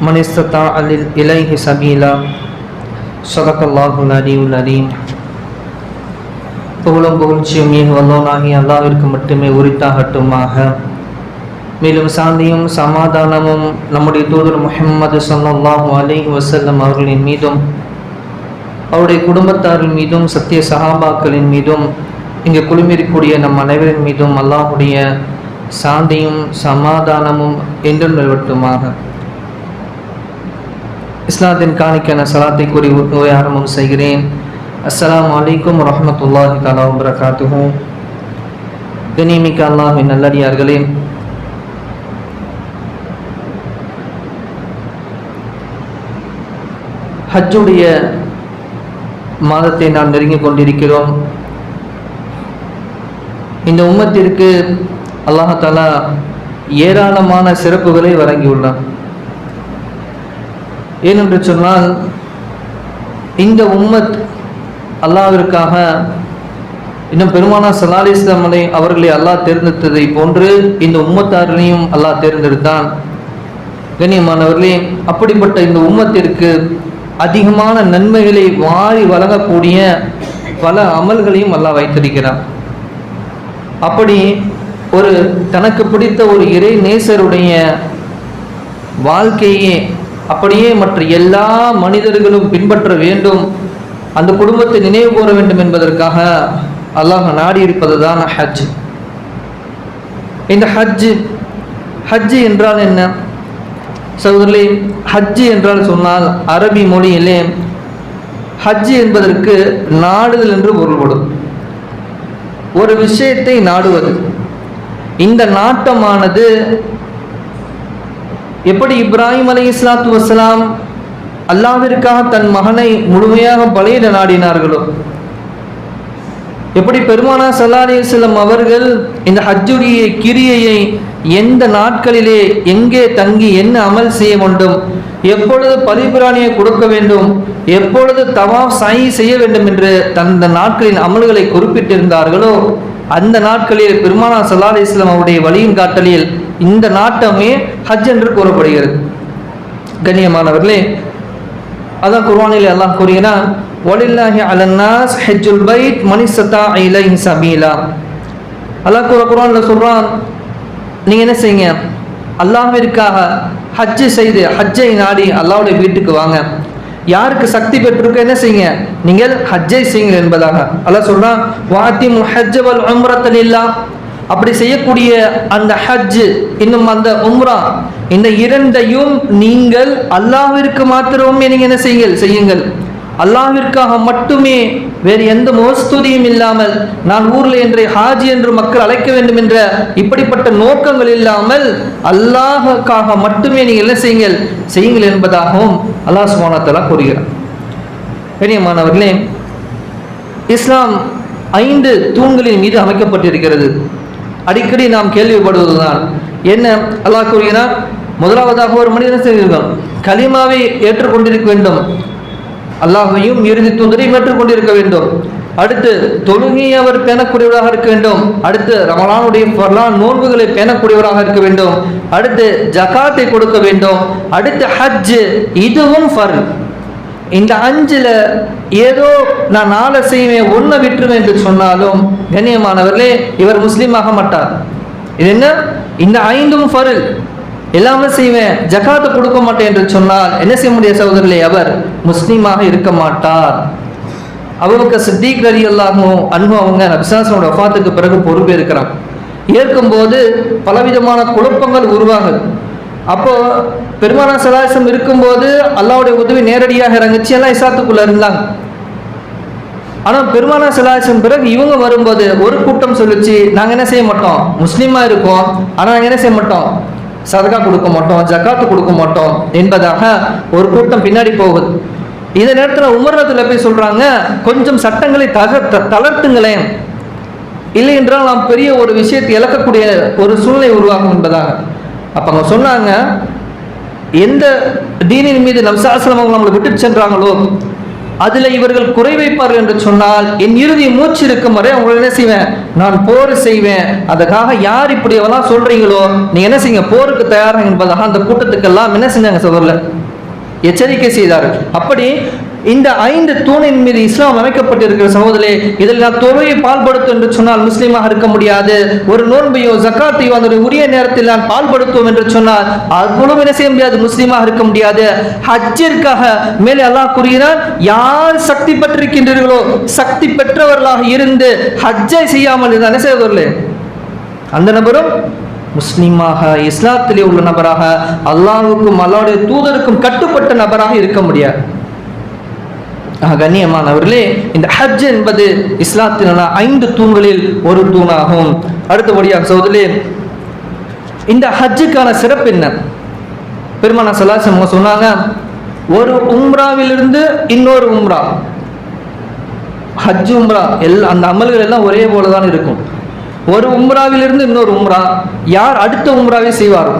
من استطاع إليه سبيلا صدق الله العلي العليم புகழும் புகழ்ச்சியும் மிக வல்லோனாகி அல்லாவிற்கு மட்டுமே உரித்தாகட்டுமாக மேலும் சாந்தியும் சமாதானமும் நம்முடைய தூதர் முஹம்மது ஸல்லல்லாஹு அலைஹி வஸல்லம் அவர்களின் மீதும் அவருடைய குடும்பத்தாரின் மீதும் சத்திய சஹாபாக்களின் மீதும் இங்கு குழுமிருக்கக்கூடிய நம் அனைவரின் மீதும் அல்லாஹுடைய சாந்தியும் சமாதானமும் என்றும் நிலவட்டுமாக இஸ்லாத்தின் காணிக்கான சலாத்தை கூறி நோய் ஆரம்பம் செய்கிறேன். அஸ்லாம் வலைக்கம் வரமத்துல்லாஹி தாலா வரகாத்துகும் கனிமிக்க அல்லாஹ்வின் நல்லடியார்களே. ஹஜ்ஜுடைய மாதத்தை நாம் நெருங்கிக் கொண்டிருக்கிறோம். இந்த உம்மத்திற்கு அல்லாஹாலா ஏராளமான சிறப்புகளை வழங்கியுள்ளான். ஏனென்று சொன்னால் இந்த உம்மத் அல்லாவிற்காக இன்னும் பெருமானா சலாலி இஸ்லாமலை அவர்களை அல்லாஹ் தேர்ந்தெடுத்ததை போன்று இந்த உம்மத்தாரிலையும் அல்லாஹ் தேர்ந்தெடுத்தான். கண்ணியமானவர்களே அப்படிப்பட்ட இந்த உம்மத்திற்கு அதிகமான நன்மைகளை வாரி வழங்கக்கூடிய பல அமல்களையும் அல்லாஹ் வைத்திருக்கிறான். அப்படி ஒரு தனக்கு பிடித்த ஒரு இறை நேசருடைய வாழ்க்கையே அப்படியே மற்ற எல்லா மனிதர்களும் பின்பற்ற வேண்டும். அந்த குடும்பத்தை நினைவு கூற வேண்டும் என்பதற்காக அல்லாஹ் நாடி இருப்பது தான் ஹஜ். இந்த ஹஜ் ஹஜ்ஜு என்றால் என்ன? சகோதரர்களே ஹஜ்ஜு என்றால் சொன்னால் அரபி மொழியிலே ஹஜ் என்பதற்கு நாடுதல் என்று பொருள்படும். ஒரு விஷயத்தை நாடுவது. இந்த நாட்டமானது எப்படி இப்ராஹிம் அலி இஸ்லாத்து வசலாம் அல்லாவிற்காக தன் மகனை முழுமையாக பலியிட நாடினார்களோ? எப்படி பெருமானா சல்லாலே செல்லம் அவர்கள் இந்த ஹஜ்ஜுடைய கிரியையை எந்த நாட்களிலே எங்கே தங்கி என்ன அமல் செய்ய வேண்டும்? எப்பொழுது பலிபிராணியை கொடுக்க வேண்டும்? எப்பொழுது தவா சாயி செய்ய வேண்டும் என்று தந்த நாட்களின் அமல்களை குறிப்பிட்டிருந்தார்களோ? அந்த நாட்களில் பெருமானா சல்லாலே இஸ்லாம் அவருடைய வழியின் காட்டலில் இந்த நாட்டமே ஹஜ் என்று கூறப்படுகிறது. கண்ணியமானவர்களே அதான் குர்வானில் எல்லாம் கூறுகிறான் ஒலில்லாஹி அலன்னாஸ் ஹெஜ்ஜுல் பைத் மனிசத்தா இலைஹி சபீலா. அல்லாஹ் கூற குர்ஆன்ல சொல்கிறான் நீங்கள் என்ன செய்யுங்க? அல்லாஹிற்காக ஹஜ்ஜு செய்து ஹஜ்ஜை நாடி அல்லாவுடைய வீட்டுக்கு வாங்க. யாருக்கு சக்தி பெற்றிருக்க என்ன செய்யுங்க? நீங்கள் ஹஜ்ஜை செய்யுங்கள் என்பதாக. அல்லாஹ் சொல்கிறான் வாத்தி முஹஜ்ஜவல் வல் இல்லா. அப்படி செய்யக்கூடிய அந்த ஹஜ் இன்னும் அந்த உம்ரா இந்த இரண்டையும் நீங்கள் அல்லாவிற்கு மாத்திரமே நீங்கள் என்ன செய்யுங்கள்? செய்யுங்கள். அல்லாவிற்காக மட்டுமே வேறு எந்த மோஸ்துதியும் இல்லாமல் நான் ஊரில் என்றே ஹாஜி என்று மக்கள் அழைக்க வேண்டும் என்ற இப்படிப்பட்ட நோக்கங்கள் இல்லாமல் அல்லாஹுக்காக மட்டுமே நீங்கள் என்ன செய்யுங்கள்? செய்யுங்கள் என்பதாகவும் அல்லாஹ் சுமானத்தலா கூறுகிறார். பெரியமானவர்களே இஸ்லாம் ஐந்து தூண்களின் மீது அமைக்கப்பட்டிருக்கிறது. அடிக்கடி நாம் கேள்விப்படுவதுதான். என்ன? அல்லாஹ் கூறுகிறார் முதலாவதாக ஒரு மனிதன் செய்திருக்கோம் கலிமாவை ஏற்றுக்கொண்டிருக்க வேண்டும். அல்லாஹையும் இறுதி தூதரையும் ஏற்றுக்கொண்டிருக்க வேண்டும். அடுத்து தொழுகையை அவர் பேணக்கூடியவராக இருக்க வேண்டும். அடுத்து ரமலானுடைய பரலான் நோன்புகளை பேணக்கூடியவராக இருக்க வேண்டும். அடுத்து ஜகாத்தை கொடுக்க வேண்டும். அடுத்து ஹஜ் இதுவும் ஃபர் இந்த அஞ்சில் ஏதோ நான் நாளை செய்வேன் ஒன்றை விட்டுருவேன் என்று சொன்னாலும் கண்ணியமானவர்களே இவர் முஸ்லீம் ஆக மாட்டார். இது என்ன? இந்த ஐந்தும் ஃபருள் எல்லாமே செய்வேன் ஜகாத்து கொடுக்க மாட்டேன் என்று சொன்னால் என்ன செய்ய முடிய சகோதரர்களே? அவர் முஸ்லீமாக இருக்க மாட்டார். அவருக்கு சித்திக் ரலி அல்லாஹும் அன்பு அவங்க நபிசாசனோட வஃபாத்துக்கு பிறகு பொறுப்பேற்கிறான் ஏற்கும்போது பலவிதமான குழப்பங்கள் உருவாகுது. அப்போ பெருமானா சதாசம் இருக்கும்போது அல்லாவுடைய உதவி நேரடியாக இறங்குச்சு. எல்லாம் இசாத்துக்குள்ள இருந்தாங்க. ஆனால் பெருமானா சலாசம் பிறகு இவங்க வரும்போது ஒரு கூட்டம் சொல்லிச்சு நாங்கள் என்ன செய்ய மாட்டோம்? முஸ்லீமா இருக்கோம். ஆனால் நாங்கள் என்ன செய்ய மாட்டோம்? சதகா கொடுக்க மாட்டோம் ஜக்காத்து கொடுக்க மாட்டோம். என்பதாக ஒரு கூட்டம் பின்னாடி போகுது. இந்த நேரத்தில் உமரத்தில் போய் சொல்றாங்க கொஞ்சம் சட்டங்களை தக தளர்த்துங்களேன். இல்லை என்றால் நாம் பெரிய ஒரு விஷயத்தை இழக்கக்கூடிய ஒரு சூழ்நிலை உருவாகும் என்பதாக. அப்போ அவங்க சொன்னாங்க எந்த தீனின் மீது நம்சாசலம் அவங்க நம்மளை விட்டு சென்றாங்களோ அதில் இவர்கள் குறை வைப்பார்கள் என்று சொன்னால் என் இறுதி மூச்சு இருக்கும் வரை அவங்களை என்ன செய்வேன்? நான் போர் செய்வேன். அதுக்காக யார் இப்படி எல்லாம் சொல்றீங்களோ நீ என்ன செய்யுங்க போருக்கு தயாராக என்பதாக அந்த கூட்டத்துக்கெல்லாம் என்ன செஞ்சாங்க சகோதரர் எச்சரிக்கை செய்தார்கள் அப்படி இந்த ஐந்து தூணின் மீது இஸ்லாம் அமைக்கப்பட்டிருக்கிற சகோதரே இதில் நான் தொழுவை பால்படுத்தும் என்று சொன்னால் முஸ்லீமாக இருக்க முடியாது. ஒரு நோன்பையோ ஜக்காத்தையோ அந்த உரிய நேரத்தில் நான் பால்படுத்துவோம் என்று சொன்னால் அவ்வளவு என்ன செய்ய முடியாது? முஸ்லீமாக இருக்க முடியாது. ஹஜ்ஜிற்காக மேலே அல்லாஹ் கூறுகிறார் யார் சக்தி பெற்றிருக்கின்றீர்களோ சக்தி பெற்றவர்களாக இருந்து ஹஜ்ஜை செய்யாமல் இருந்தால் என்ன செய்வதில்லை அந்த நபரும் முஸ்லீமாக இஸ்லாத்திலே உள்ள நபராக அல்லாவுக்கும் அல்லாவுடைய தூதருக்கும் கட்டுப்பட்ட நபராக இருக்க முடியாது. கண்ணியமானவர்களே இந்த ஹஜ் என்பது இஸ்லாத்தின ஐந்து தூண்களில் ஒரு தூணாகும். அடுத்தபடியாக சோதலே இந்த ஹஜ்ஜுக்கான சிறப்பு என்ன? பெருமான சலாசம் சொன்னாங்க ஒரு உம்ராவிலிருந்து இன்னொரு உம்ரா. ஹஜ் உம்ரா எல்லா அந்த அமல்கள் எல்லாம் ஒரே போல தான் இருக்கும். ஒரு உம்ராவிலிருந்து இன்னொரு உம்ரா. யார் அடுத்த உம்ராவை செய்வாரோ?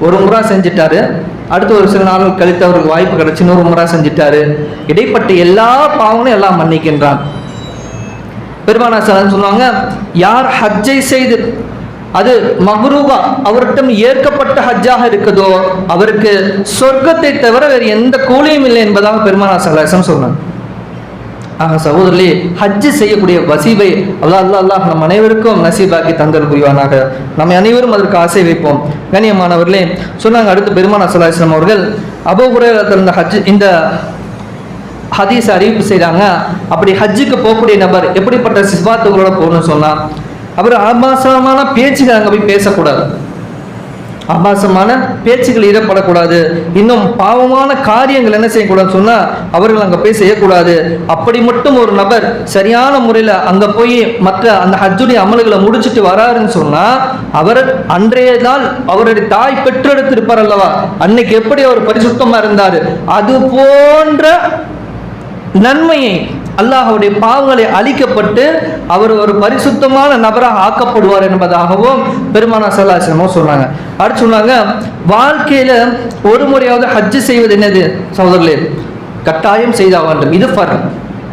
ஒரு உம்ரா செஞ்சிட்டாரு. அடுத்த ஒரு சில நாள் கழித்து அவருக்கு வாய்ப்பு கிடைச்சு இன்னொரு உம்ரா செஞ்சிட்டாரு. இடைப்பட்ட எல்லா பாவங்களும் எல்லாம் மன்னிக்கின்றான். பெருமானா சார் சொல்லுவாங்க யார் ஹஜ்ஜை செய்து அது மக்ரூபா அவர்கிட்ட ஏற்கப்பட்ட ஹஜ்ஜாக இருக்குதோ? அவருக்கு சொர்க்கத்தை தவிர வேறு எந்த கூலியும் இல்லை என்பதாக பெருமானா சலாசம் சொன்னாங்க ஆக சகோதரர்களே ஹஜ்ஜு செய்யக்கூடிய வசீபை அல்லாஹ் அல்லா அல்லாஹ் நம் அனைவருக்கும் நசீபாக்கி தந்தல் புரிவானாக நம்ம அனைவரும் அதற்கு ஆசை வைப்போம். கண்ணியமானவர்களே சொன்னாங்க அடுத்து பெருமானா சலாஹம் அவர்கள் அபோபுரத்தில் இருந்த ஹஜ் இந்த ஹதீஸ் அறிவிப்பு செய்கிறாங்க அப்படி ஹஜ்ஜுக்கு போகக்கூடிய நபர் எப்படிப்பட்ட சிஸ்வாத்துகளோட போகணும்னு சொன்னால் அவர் ஆபாசமான பேச்சுகள் அங்கே போய் பேசக்கூடாது. ஆபாசமான பேச்சுகள் ஈடுபடக்கூடாது இன்னும் பாவமான காரியங்கள் என்ன செய்யக்கூடாதுன்னு சொன்னால் அவர்கள் அங்கே போய் செய்யக்கூடாது. அப்படி மட்டும் ஒரு நபர் சரியான முறையில் அங்கே போய் மற்ற அந்த ஹஜ்ஜுடைய அமல்களை முடிச்சிட்டு வராருன்னு சொன்னால் அவர் அன்றைய நாள் அவருடைய தாய் பெற்றெடுத்திருப்பார் அல்லவா? அன்னைக்கு எப்படி அவர் பரிசுத்தமாக இருந்தார்? அது போன்ற நன்மையை அல்லாஹ்வுடைய பாவங்களை அழிக்கப்பட்டு அவர் ஒரு பரிசுத்தமான நபராக ஆக்கப்படுவார் என்பதாகவும் பெருமானா சல்லாசனமும் சொன்னாங்க. அடுத்து சொன்னாங்க வாழ்க்கையில ஒரு முறையாவது ஹஜ்ஜு செய்வது என்னது? சகோதரர்களே கட்டாயம் செய்தாக வேண்டும். இது ஃபர்ம்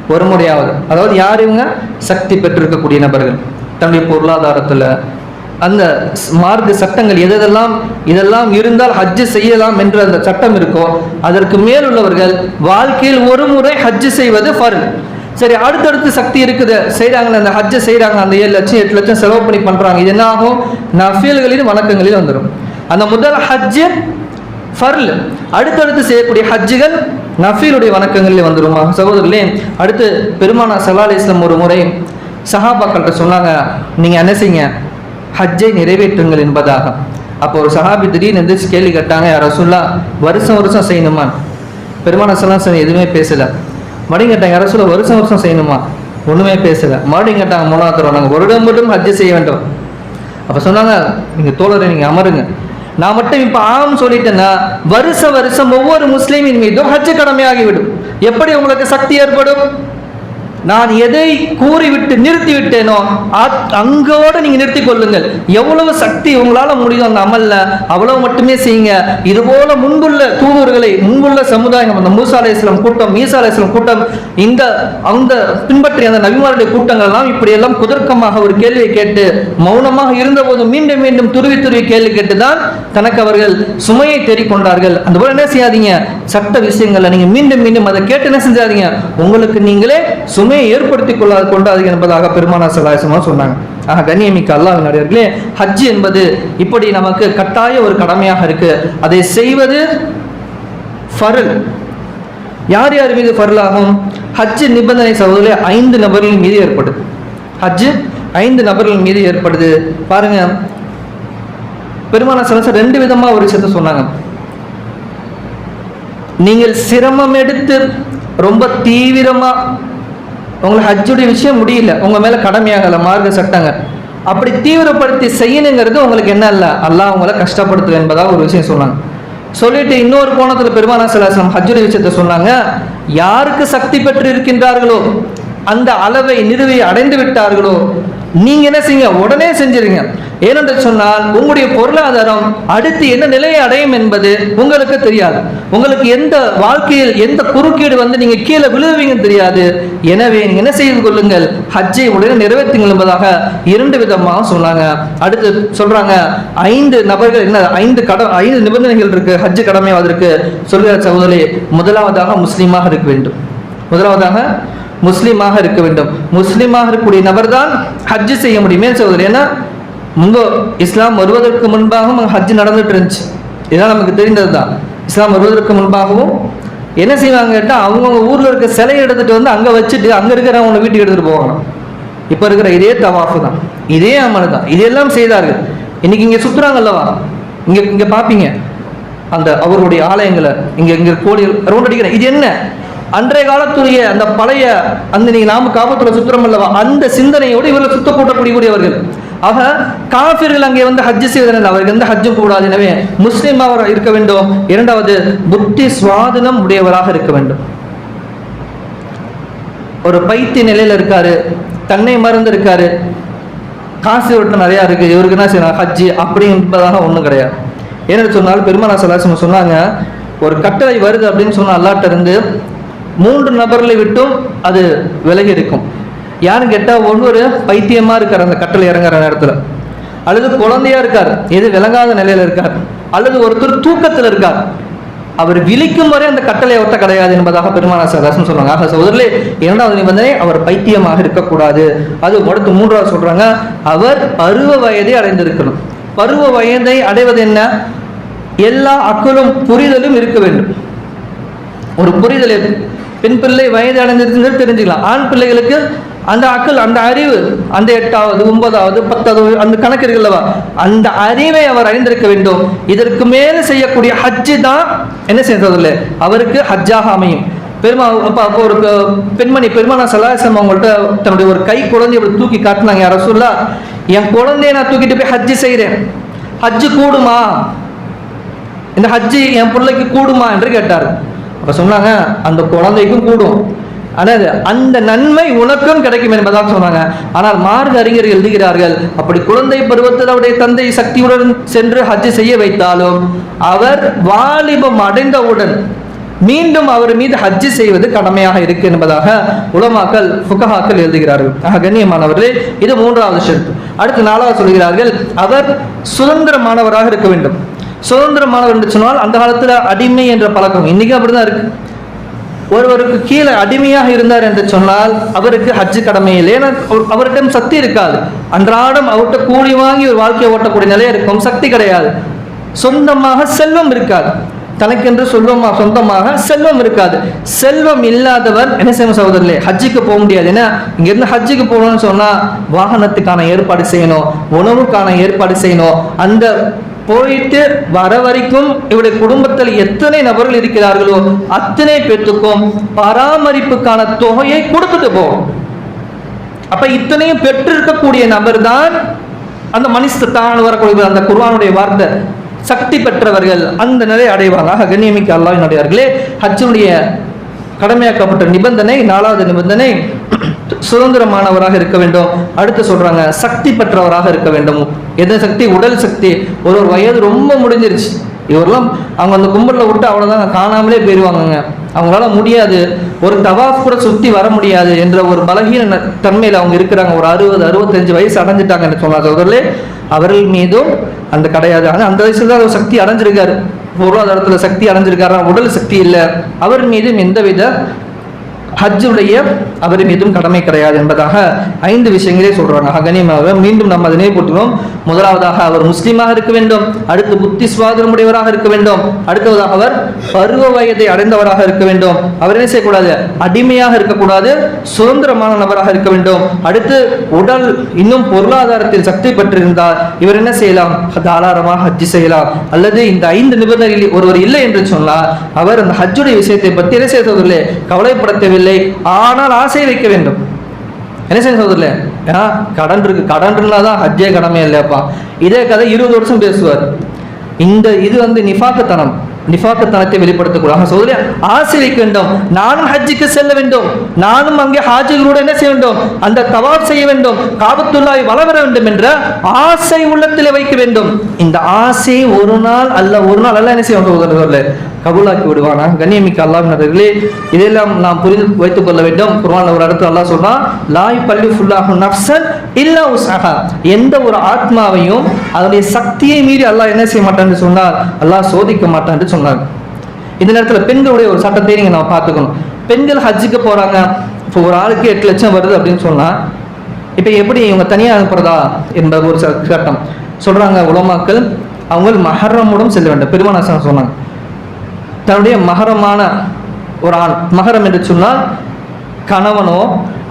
ஒரு முறையாவது. அதாவது யார் இவங்க? சக்தி பெற்றிருக்கக்கூடிய நபர்கள். தன்னுடைய பொருளாதாரத்துல அந்த மார்க்க சட்டங்கள் எதெல்லாம் இதெல்லாம் இருந்தால் ஹஜ்ஜு செய்யலாம் என்று அந்த சட்டம் இருக்கோ அதற்கு மேல் உள்ளவர்கள் வாழ்க்கையில் ஒரு முறை ஹஜ்ஜு செய்வது ஃபர்ல் சரி அடுத்தடுத்து சக்தி இருக்குது. செய்கிறாங்களே அந்த ஹஜ்ஜை செய்கிறாங்க அந்த ஏழு லட்சம் எட்டு லட்சம் செலவு பண்ணி பண்ணுறாங்க இது என்ன ஆகும் நஃபியல்களிலும் வணக்கங்களில் வந்துடும் அந்த முதல் ஹஜ்ஜு ஃபர்ல். அடுத்தடுத்து செய்யக்கூடிய ஹஜ்ஜுகள் நஃபீலுடைய வணக்கங்களில் வந்துருமா? சகோதரர்களே அடுத்து பெருமானா சல்லா இஸ்லாம் ஒரு முறை சஹாபாக்கள்கிட்ட சொன்னாங்க நீங்கள் என்ன செய்யுங்க? ஹஜ்ஜை நிறைவேற்றுங்கள் என்பதாக. அப்போ ஒரு சஹாபி திடீர்னு எந்திரிச்சு கேள்வி கேட்டாங்க யார் ரசூல்லா வருஷம் வருஷம் செய்யணுமா? பெருமான சல்லா சரி எதுவுமே பேசலை. மறுபடியும் கேட்டாங்க யார் ரசூல்லா வருஷம் வருஷம் செய்யணுமா? ஒன்றுமே பேசலை. மறுபடியும் கேட்டாங்க மூணாவது தடவை நாங்கள் வருடம் மட்டும் ஹஜ்ஜு செய்ய வேண்டும். அப்போ சொன்னாங்க நீங்கள் தோழரை நீங்கள் அமருங்க. நான் மட்டும் இப்போ ஆம் சொல்லிட்டேன்னா வருஷ வருஷம் ஒவ்வொரு முஸ்லீமின் மீதும் ஹஜ்ஜு கடமையாகிவிடும். எப்படி உங்களுக்கு சக்தி ஏற்படும்? நான் எதை கூறிவிட்டு நிறுத்திவிட்டேனோ அங்கோடு நீங்கள் அங்கோட நீங்க நிறுத்தி கொள்ளுங்கள் எவ்வளவு சக்தி உங்களால முடியும் அந்த அமல்ல அவ்வளவு மட்டுமே செய்யுங்க. இது போல முன்புள்ள தூதுவர்களை முன்புள்ள சமுதாயம் அந்த மூசா கூட்டம் மீசா கூட்டம் இந்த அந்த பின்பற்றிய அந்த நபிமாருடைய கூட்டங்கள் எல்லாம் இப்படி எல்லாம் குதர்க்கமாக ஒரு கேள்வியை கேட்டு மௌனமாக இருந்தபோது மீண்டும் மீண்டும் துருவி துருவி கேள்வி கேட்டுதான் தனக்கு அவர்கள் சுமையை தேடிக்கொண்டார்கள் அந்த போல என்ன செய்யாதீங்க? சட்ட விஷயங்கள்ல நீங்க மீண்டும் மீண்டும் அதை கேட்டு என்ன செஞ்சாதீங்க? உங்களுக்கு நீங்களே சுமை சுமையை ஏற்படுத்தி கொள்ளாது கொண்டாது என்பதாக பெருமானா சலாசமா சொன்னாங்க. ஆக கண்ணியமிக்க அல்லாஹ் நடிகர்களே ஹஜ் என்பது இப்படி நமக்கு கட்டாய ஒரு கடமையாக இருக்கு. அதை செய்வது ஃபருல். யார் யார் மீது ஃபருல் ஹஜ்ஜு நிபந்தனை சகோதரே ஐந்து நபர்கள் மீது ஏற்படுது. ஹஜ் ஐந்து நபர்கள் மீது ஏற்படுது. பாருங்க. பெருமான சலச ரெண்டு விதமா ஒரு விஷயத்த சொன்னாங்க. நீங்கள் சிரமம் எடுத்து ரொம்ப தீவிரமா உங்களுக்கு ஹஜ்ஜுடைய விஷயம் முடியல. உங்கள் மேலே கடமையாகலை மார்க்க சட்டங்க. அப்படி தீவிரப்படுத்தி செய்யணுங்கிறது உங்களுக்கு என்ன இல்லை? அல்லாஹ் உங்களை கஷ்டப்படுத்து என்பதாக ஒரு விஷயம் சொன்னாங்க. சொல்லிட்டு இன்னொரு கோணத்தில் பெருமானா சிலாசனம் ஹஜ்ஜுடைய விஷயத்தை சொன்னாங்க. யாருக்கு சக்தி பெற்று இருக்கின்றார்களோ அந்த அளவை நிறுவி அடைந்து விட்டார்களோ நீங்கள் என்ன செய்யுங்க? உடனே செஞ்சிருங்க. ஏனென்று சொன்னால் உங்களுடைய பொருளாதாரம் அடுத்து என்ன நிலையை அடையும் என்பது உங்களுக்கு தெரியாது. உங்களுக்கு எந்த வாழ்க்கையில் எந்த குறுக்கீடு வந்து நீங்கள் கீழே விழுவீங்கன்னு தெரியாது. எனவே நீங்கள் என்ன செய்து கொள்ளுங்கள்? ஹஜ்ஜை உடனே நிறைவேற்றுங்கள் என்பதாக இரண்டு விதமாக சொன்னாங்க. அடுத்து சொல்கிறாங்க ஐந்து நபர்கள் என்ன ஐந்து கட ஐந்து நிபந்தனைகள் இருக்குது ஹஜ்ஜு கடமையாவதற்கு சொல்கிற சகோதரி முதலாவதாக முஸ்லீமாக இருக்க வேண்டும். முதலாவதாக முஸ்லீமாக இருக்க வேண்டும். முஸ்லீமாக இருக்கக்கூடிய நபர் தான் ஹஜ்ஜு செய்ய முடியுமே. சகோதரி ஏன்னா முன்பு இஸ்லாம் வருவதற்கு முன்பாகவும் ஹஜ்ஜு நடந்துட்டு இருந்துச்சு. இதெல்லாம் நமக்கு தெரிந்தது தான் இஸ்லாம் வருவதற்கு முன்பாகவும் என்ன செய்வாங்க கேட்டால் அவங்கவுங்க ஊரில் இருக்க சிலையை எடுத்துட்டு வந்து அங்கே வச்சுட்டு அங்கே இருக்கிறவங்க வீட்டுக்கு எடுத்துகிட்டு போவாங்க இப்போ இருக்கிற இதே தவாஃபு தான். இதே அமல் தான். இதெல்லாம் செய்தார்கள். இன்னைக்கு இங்கே சுற்றுறாங்கல்லவா இங்கே இங்கே பார்ப்பீங்க அந்த அவருடைய ஆலயங்களை இங்கே இங்கே கோடி ரவுண்ட் அடிக்கிறேன் இது என்ன? அன்றைய காலத்துடைய அந்த பழைய அந்த நீங்க நாம காபத்துல சுத்திரம் அல்லவா? அந்த சிந்தனையோடு இவர்கள் சுத்த கூட்டக்கூடியவர்கள் ஆக காஃபிர்கள் அங்கே வந்து ஹஜ் செய்வதனால் அவருக்கு எந்த ஹஜ்ஜும் கூடாது. எனவே முஸ்லீம் அவர் இருக்க வேண்டும். இரண்டாவது புத்தி சுவாதனம் உடையவராக இருக்க வேண்டும். ஒரு பைத்திய நிலையில இருக்காரு. தன்னை மறந்து இருக்காரு. காசு விட்டு நிறையா இருக்கு. இவருக்கு என்ன செய்யணும்? ஹஜ்ஜி அப்படி என்பதாக ஒன்றும் கிடையாது. ஏன்னு சொன்னால் பெருமானா சலாசம் சொன்னாங்க ஒரு கட்டளை வருது அப்படின்னு சொன்ன அல்லாட்ட இருந்து மூன்று நபர்களை விட்டும் அது விலகி இருக்கும். யாருன்னு கேட்டால் ஒவ்வொரு பைத்தியமாக இருக்கார் அந்த கட்டளை இறங்குற நேரத்தில். அல்லது குழந்தையா இருக்கார் எது விளங்காத நிலையில இருக்கார். அல்லது ஒருத்தர் தூக்கத்தில் இருக்கார். அவர் விழிக்கும் வரை அந்த கட்டளை ஒத்த கிடையாது என்பதாக பெருமான சதாசன் சொல்றாங்க ஆக சகோதரர்களே இரண்டாவது நிபந்தனை அவர் பைத்தியமாக இருக்கக்கூடாது. அது அடுத்து மூன்றாவது சொல்றாங்க அவர் பருவ வயதை அடைந்திருக்கணும். பருவ வயதை அடைவது என்ன? எல்லா அக்களும் புரிதலும் இருக்க வேண்டும். ஒரு புரிதல் எது? பெண் பிள்ளை வயது அடைஞ்சிருச்சுன்னு தெரிஞ்சுக்கலாம். ஆண் பிள்ளைகளுக்கு அந்த அக்கள் அந்த அறிவு அந்த எட்டாவது ஒன்பதாவது பத்தாவது அந்த கணக்கு இருக்குல்லவா அந்த அறிவை அவர் அறிந்திருக்க வேண்டும். இதற்கு மேல செய்யக்கூடிய ஹஜ்ஜு தான் என்ன செய்யறதில்லை அவருக்கு ஹஜ்ஜாக அமையும். பெருமா அப்போ அப்போ ஒரு பெண்மணி பெருமானா சலாசம் அவங்கள்ட்ட தன்னுடைய ஒரு கை குழந்தைய அப்படி தூக்கி காட்டினாங்க யார சொல்லா என் குழந்தைய நான் தூக்கிட்டு போய் ஹஜ்ஜு செய்கிறேன் ஹஜ்ஜு கூடுமா? இந்த ஹஜ்ஜி என் பிள்ளைக்கு கூடுமா? என்று கேட்டார். இப்போ சொன்னாங்க அந்த குழந்தைக்கும் கூடும். ஆனால் அந்த நன்மை உனக்கும் கிடைக்கும் என்பதாக சொன்னாங்க. ஆனால் மார்க்க அறிஞர்கள் எழுதுகிறார்கள் அப்படி குழந்தை பருவத்தில் அவருடைய தந்தை சக்தியுடன் சென்று ஹஜ் செய்ய வைத்தாலும் அவர் வாலிபம் அடைந்தவுடன் மீண்டும் அவர் மீது ஹஜ்ஜு செய்வது கடமையாக இருக்கு என்பதாக உலமாக்கள் ஃபுகஹாக்கள் எழுதுகிறார்கள். ஆக கண்ணியமானவர்களே இது மூன்றாவது ஷர்ட் அடுத்து நாலாவது சொல்கிறார்கள் அவர் சுதந்திரமானவராக இருக்க வேண்டும். சுதந்திரமானவர் என்று சொன்னால் அந்த காலத்தில் அடிமை என்ற பழக்கம் இன்னைக்கு அப்படிதான் இருக்கு. ஒருவருக்கு கீழே அடிமையாக இருந்தார் என்று சொன்னால் அவருக்கு ஹஜ்ஜு கடமை இல்லை. ஏன்னா அவர்- அவரிடம் சக்தி இருக்காது. அன்றாடம் அவர்கிட்ட கூலி வாங்கி ஒரு வாழ்க்கையை ஓட்டக்கூடிய நிலை இருக்கும். சக்தி கிடையாது. சொந்தமாக செல்வம் இருக்காது. தனக்கென்று சொல்வமாக சொந்தமாக செல்வம் இருக்காது. செல்வம் இல்லாதவர் என்ன செய்யணும் சகோதரர்களே? ஹஜ்ஜுக்கு போக முடியாது. ஏன்னா இங்கிருந்து ஹஜ்ஜுக்கு போகணும்னு சொன்னால் வாகனத்துக்கான ஏற்பாடு செய்யணும் உணவுக்கான ஏற்பாடு செய்யணும். அந்த போயிட்டு வர வரைக்கும் இவருடைய குடும்பத்தில் எத்தனை நபர்கள் இருக்கிறார்களோ அத்தனை பேத்துக்கும் பராமரிப்புக்கான தொகையை கொடுத்துட்டு போகும் அப்ப இத்தனையும் பெற்றிருக்கக்கூடிய நபர் தான் அந்த மனிதத்தான் வரக்கூடிய அந்த குருவானுடைய வார்த்தை சக்தி பெற்றவர்கள் அந்த நிலை அடைவாங்க கண்ணியமிக்க அல்லாவின் அல்லாஹினுடையார்களே ஹஜ்ஜனுடைய கடமையாக்கப்பட்ட நிபந்தனை நாலாவது நிபந்தனை சுதந்திரமானவராக இருக்க வேண்டும். அடுத்து சொல்றாங்க சக்தி பெற்றவராக இருக்க வேண்டும். எந்த சக்தி? உடல் சக்தி. ஒரு ஒரு வயது ரொம்ப முடிஞ்சிருச்சு. இவரெல்லாம் அவங்க அந்த கும்பலில் விட்டு அவ்வளோதான் காணாமலே போயிடுவாங்கங்க அவங்களால முடியாது. ஒரு தவாஃப் கூட சுற்றி வர முடியாது என்ற ஒரு பலகீன தன்மையில் அவங்க இருக்கிறாங்க. ஒரு அறுபது அறுபத்தஞ்சு வயசு அடைஞ்சிட்டாங்கன்னு சொன்னார் அவர்களே அவர்கள் மீதும் அந்த கிடையாது. ஆனால் அந்த வயசுல தான் அவர் சக்தி அடைஞ்சிருக்காரு. பொருளாதாரத்தில் சக்தி அடைஞ்சிருக்காரா? உடல் சக்தி இல்லை. அவர் மீதும் எந்தவித ஹஜ்ஜுடைய அவர் மீதும் கடமை கிடையாது என்பதாக ஐந்து விஷயங்களே சொல்றாங்க. அகனியமாக மீண்டும் நம்ம அதனை போட்டுனோம் முதலாவதாக அவர் முஸ்லீமாக இருக்க வேண்டும். அடுத்து புத்தி சுவாதனமுடையவராக இருக்க வேண்டும். அடுத்ததாக அவர் பருவ வயதை அடைந்தவராக இருக்க வேண்டும். அவர் என்ன செய்யக்கூடாது? அடிமையாக இருக்கக்கூடாது. சுதந்திரமான நபராக இருக்க வேண்டும். அடுத்து உடல் இன்னும் பொருளாதாரத்தில் சக்தி பெற்றிருந்தால் இவர் என்ன செய்யலாம்? தாராளமாக ஹஜ்ஜு செய்யலாம். அல்லது இந்த ஐந்து நிபந்தனைகளில் ஒருவர் இல்லை என்று சொன்னால் அவர் அந்த ஹஜ்ஜுடைய விஷயத்தை பற்றி என்ன செய்ய கவலைப்படுத்தவில்லை கவலைப்பட தேவையில்லை. ஆனால் ஆசை வைக்க வேண்டும். என்ன செய்ய சொல்றதுல? ஏன்னா கடன் இருக்கு. கடன் இருந்தால் தான் ஹஜ்ஜே கடமை இல்லையாப்பா. இதே கதை இருபது வருஷம் பேசுவார். இந்த இது வந்து நிஃபாக்குத்தனம். நிஃபாக்கத்தனத்தை வெளிப்படுத்தக்கூடாது. சோதரி ஆசை வைக்க வேண்டும். நானும் ஹஜ்ஜுக்கு செல்ல வேண்டும். நானும் அங்கே ஹாஜிகளோடு என்ன செய்ய வேண்டும்? அந்த தவாப் செய்ய வேண்டும். காபத்துள்ளாய் வளர வேண்டும் என்ற ஆசை உள்ளத்தில் வைக்க வேண்டும். இந்த ஆசை ஒரு நாள் அல்ல ஒரு நாள் அல்ல என்ன செய்ய வேண்டும் கபூலாக்கி விடுவானா? கண்ணியமிக்க அல்லாஹ்னர்களே இதெல்லாம் நாம் புரிந்து வைத்துக் கொள்ள வேண்டும். குருவான ஒரு இடத்துல அல்லாஹ் சொன்னா லாய் பள்ளி ஃபுல்லாகும் நப்சன் இல்லா உசாகா எந்த ஒரு ஆத்மாவையும் அதனுடைய சக்தியை மீறி அல்லாஹ் என்ன செய்ய மாட்டான்னு சொன்னார் அல்லாஹ் சோதிக்க மாட்டான்னு சொன்னாங்க இந்த நேரத்தில் பெண்களுடைய ஒரு சட்டத்தை நீங்கள் நம்ம பார்த்துக்கணும். பெண்கள் ஹஜ்ஜுக்கு போகிறாங்க இப்போ ஒரு ஆளுக்கு எட்டு லட்சம் வருது அப்படின்னு சொன்னால் இப்போ எப்படி இவங்க தனியாக அனுப்புறதா என்பது ஒரு சட்டம். சொல்கிறாங்க உலமாக்கள் அவங்க மகரமுடன் செல்ல வேண்டும். பெருமானாசன் சொன்னாங்க தன்னுடைய மகரமான ஒரு ஆண் மகரம் என்று சொன்னால் கணவனோ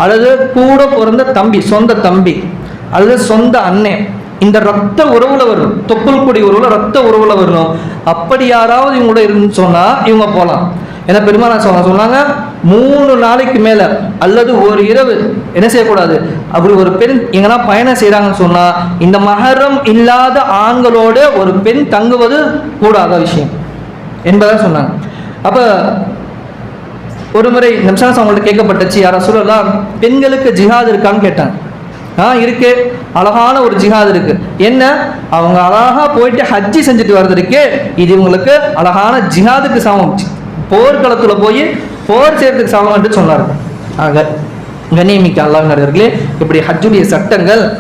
அல்லது கூட பிறந்த தம்பி சொந்த தம்பி அல்லது சொந்த அண்ணன் இந்த ரத்த உறவுல வரும். தொப்புள் கொடி உறவுல ரத்த உறவுல வரணும் அப்படி யாராவது இவங்களோட இருந்து சொன்னா இவங்க போகலாம் ஏன்னா பெருமாள் சொன்ன சொன்னாங்க மூணு நாளைக்கு மேல அல்லது ஒரு இரவு என்ன செய்யக்கூடாது? அப்படி ஒரு பெண் எங்கன்னா பயணம் செய்யறாங்கன்னு சொன்னா இந்த மகரம் இல்லாத ஆண்களோட ஒரு பெண் தங்குவது கூடாத விஷயம் என்பதான் சொன்னாங்க. அப்ப ஒரு முறை நிமிஷம் அவங்கள்ட்ட கேட்கப்பட்டுச்சு யாரா சொல்லலாம் பெண்களுக்கு ஜிஹாத் இருக்கான்னு கேட்டாங்க. ஆ இருக்கு. அழகான ஒரு ஜிஹாத் இருக்கு. என்ன? அவங்க அழகா போயிட்டு ஹஜ்ஜி செஞ்சுட்டு வர்றது இருக்கு இது இவங்களுக்கு அழகான ஜிஹாதுக்கு சமம். போர்க்களத்துல போய் போர் செய்யறதுக்கு சமம் என்று சொன்னார். ஆக கணியமிக்க அல்லாங்கிறவர்களே இப்படி ஹஜ்ஜுடைய சட்டங்கள்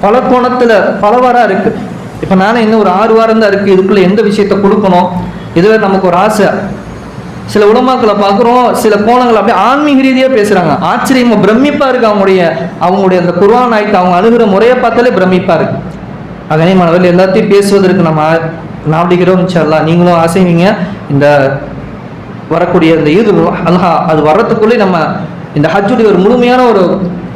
பல கோணத்துல பலவாரா இருக்கு. இப்ப நானே இன்னும் ஒரு ஆறு வாரம் தான் இருக்கு. இதுக்குள்ள எந்த விஷயத்த கொடுக்கணும்? இதுல நமக்கு ஒரு ஆசை. சில உலமாக்களை பார்க்குறோம் சில கோணங்கள் அப்படியே ஆன்மீக ரீதியாக பேசுகிறாங்க ஆச்சரியமாக பிரமிப்பாக இருக்குது அவங்களுடைய அவங்களுடைய அந்த குர்வான் ஆயத்தை அவங்க அணுகிற முறையை பார்த்தாலே பிரமிப்பாக இருக்கு. அதனே மனதில் எல்லாத்தையும் பேசுவதற்கு நம்ம நாடிக்கிறோம் இன்ஷா நீங்களும் ஆசைவீங்க. இந்த வரக்கூடிய இந்த ஈது அல்ஹா அது வர்றதுக்குள்ளே நம்ம இந்த ஹஜ்ஜுடைய ஒரு முழுமையான ஒரு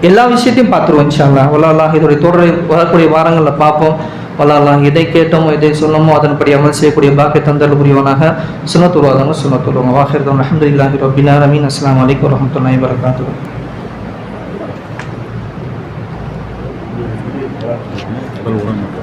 எல்லா விஷயத்தையும் பார்த்துருவோம் இன்ஷா அல்லாஹ் அல்லாஹ் இதோடைய தொடர் வரக்கூடிய வாரங்களில் பார்ப்போம். வளரலாம் இதை எதை கேட்டோமோ எதை சொல்லமோ அதன்படி அமல் செய்யக்கூடிய பாக்கிய தந்தல் புரியவனாக சுனத்துருவாதவங்க சுனத்துருவாங்க வாஹிர்தம் அஹமதுல்லாஹி ரபின் அலமீன் அஸ்லாம் வலைக்கம் வரமத்துல்லாஹி வரகாத்து Gracias.